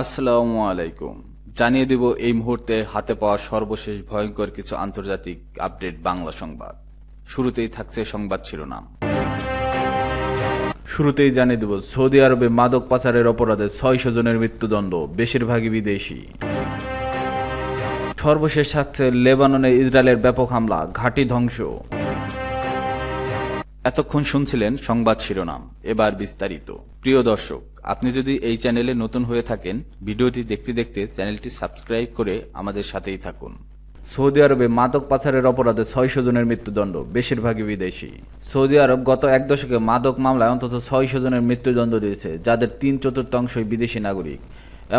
আসসালামু আলাইকুম। জানিয়ে দিব এই মুহূর্তে হাতে পাওয়া সর্বশেষ ভয়ঙ্কর কিছু আন্তর্জাতিক আপডেট বাংলা সংবাদ। শুরুতেই থাকছে সংবাদ শিরোনাম। শুরুতেই জানিয়ে দেব, সৌদি আরবে মাদক পাচারের অপরাধে ছয়শো জনের মৃত্যুদণ্ড, বেশিরভাগই বিদেশি। সর্বশেষ থাকছে লেবাননে ইসরায়েলের ব্যাপক হামলা, ঘাঁটি ধ্বংস। এতক্ষণ শুনছিলেন সংবাদ শিরোনাম। এবার বিস্তারিত। প্রিয় দর্শক আপনি যদি এই চ্যানেলে নতুন হয়ে থাকেন, ভিডিওটি দেখতে দেখতে চ্যানেলটি সাবস্ক্রাইব করে আমাদের সাথেই থাকুন। সৌদি আরবে মাদক পাচারের অপরাধে ছয়শো জনের মৃত্যুদণ্ড, বেশিরভাগই বিদেশি। সৌদি আরব গত এক দশকে মাদক মামলায় অন্তত ছয়শো জনের মৃত্যুদণ্ড দিয়েছে, যাদের তিন চতুর্থাংশই বিদেশি নাগরিক।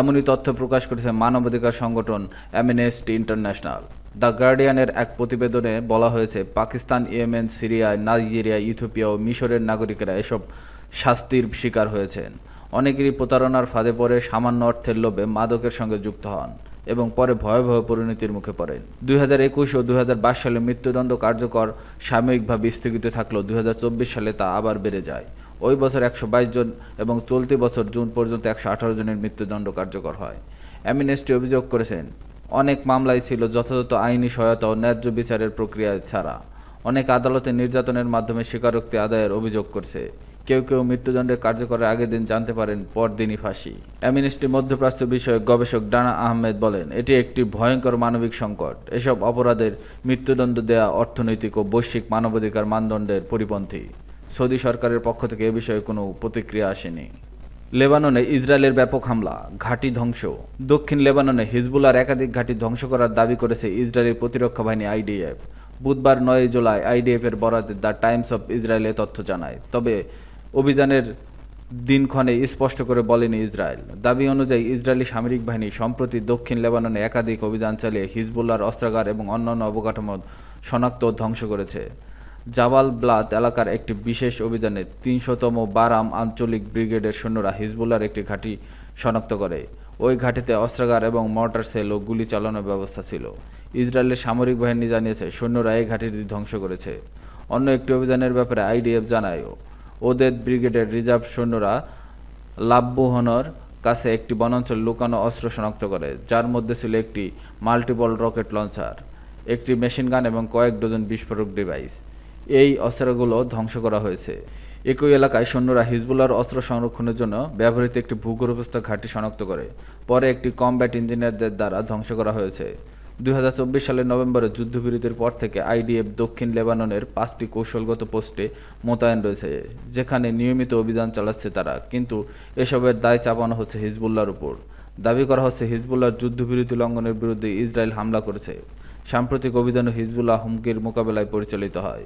এমনই তথ্য প্রকাশ করেছে মানবাধিকার সংগঠন অ্যামনেস্টি ইন্টারন্যাশনাল। দ্য গার্ডিয়ানের এক প্রতিবেদনে বলা হয়েছে, Pakistan, Yemen, Syria, Nigeria, Ethiopia ও মিশরের নাগরিকেরা এসব শাস্তির শিকার হয়েছেন। অনেকেরই প্রতারণার ফাঁদে পড়ে সামান্য অর্থের লোভে মাদকের সঙ্গে যুক্ত হন এবং পরে ভয়াবহ পরিণতির মুখে পড়েন। দুই হাজার একুশ ও দুই হাজার বাইশ সালে মৃত্যুদণ্ড কার্যকর সাময়িকভাবে স্থগিত থাকলেও দুই সালে তা আবার বেড়ে যায়। ওই বছর একশো বাইশ জন এবং চলতি বছর জুন পর্যন্ত একশো আঠারো জনের মৃত্যুদণ্ড কার্যকর হয়। অ্যামিনেস্টি অভিযোগ করেছেন, অনেক মামলাই ছিল যথাযথ আইনি সহায়তা ও ন্যায্য বিচারের প্রক্রিয়া ছাড়া। অনেক আদালতে নির্যাতনের মাধ্যমে স্বীকারোক্তি আদায়ের অভিযোগ করছে। কেউ কেউ মৃত্যুদণ্ডের কার্যকরের আগের দিন জানতে পারেন, পরদিনই ফাঁসি। অ্যামিনেস্টি মধ্যপ্রাচ্য বিষয়ক গবেষক ডানা আহমেদ বলেন, এটি একটি ভয়ঙ্কর মানবিক সংকট। এসব অপরাধের মৃত্যুদণ্ড দেয়া অর্থনৈতিক ও বৈশ্বিক মানবাধিকার মানদণ্ডের পরিপন্থী। সৌদি সরকারের পক্ষ থেকে এ বিষয়ে কোনো প্রতিক্রিয়া আসেনি। লেবাননে ইসরায়েলের ব্যাপক হামলা, ঘাঁটি ধ্বংস। দক্ষিণ লেবাননে হিজবুলার একাধিক ঘাঁটি ধ্বংস করার দাবি করেছে ইসরায়েলের প্রতিরক্ষা বাহিনী আইডিএফ। বুধবার নয় জুলাই আইডিএফ এর বরাতে দ্য টাইমস অফ ইসরায়েলে তথ্য জানায়। তবে অভিযানের দিনক্ষণে স্পষ্ট করে বলেনি ইসরায়েল। দাবি অনুযায়ী ইসরায়েলি সামরিক বাহিনী সম্প্রতি দক্ষিণ লেবাননে একাধিক অভিযান চালিয়ে হিজবুল্লার অস্ত্রাগার এবং অন্যান্য অবকাঠামো শনাক্ত ধ্বংস করেছে। জাবাল ব্লাত এলাকার একটি বিশেষ অভিযানে তিনশোতম বারাম আঞ্চলিক ব্রিগেডের সৈন্যরা হিজবুল্লার একটি ঘাঁটি শনাক্ত করে। ওই ঘাঁটিতে অস্ত্রাগার এবং মর্টার সেল ও গুলি চালানোর ব্যবস্থা ছিল। ইসরায়েলের সামরিক বাহিনী জানিয়েছে, সৈন্যরা এই ঘাঁটিটি ধ্বংস করেছে। অন্য একটি অভিযানের ব্যাপারে আইডিএফ জানায় ওদের ব্রিগেডের রিজার্ভ সৈন্যরা লাভবুহনর কাছে একটি বনাঞ্চল লুকানো অস্ত্র শনাক্ত করে, যার মধ্যে ছিল একটি মাল্টিপল রকেট লঞ্চার, একটি মেশিন গান এবং কয়েক ডজন বিস্ফোরক ডিভাইস। এই অস্ত্রগুলো ধ্বংস করা হয়েছে। একই এলাকায় সৈন্যরা হিজবুল্লার অস্ত্র সংরক্ষণের জন্য ব্যবহৃত একটি ভূগর্ভস্থ ঘাঁটি শনাক্ত করে, পরে একটি কমব্যাট ইঞ্জিনিয়ারদের দ্বারা ধ্বংস করা হয়েছে। দুই হাজার চব্বিশ সালের নভেম্বরে যুদ্ধবিরতির পর থেকে আইডিএফ দক্ষিণ লেবাননের পাঁচটি কৌশলগত পোস্টে মোতায়েন রয়েছে, যেখানে নিয়মিত অভিযান চালাচ্ছে তারা, কিন্তু এসবের দায় চাপানো হচ্ছে হিজবুল্লার উপর। দাবি করা হচ্ছে হিজবুল্লার যুদ্ধবিরতি লঙ্ঘনের বিরুদ্ধে ইসরায়েল হামলা করেছে। সাম্প্রতিক অভিযানে হিজবুল্লাহ হুমকির মোকাবেলায় পরিচালিত হয়।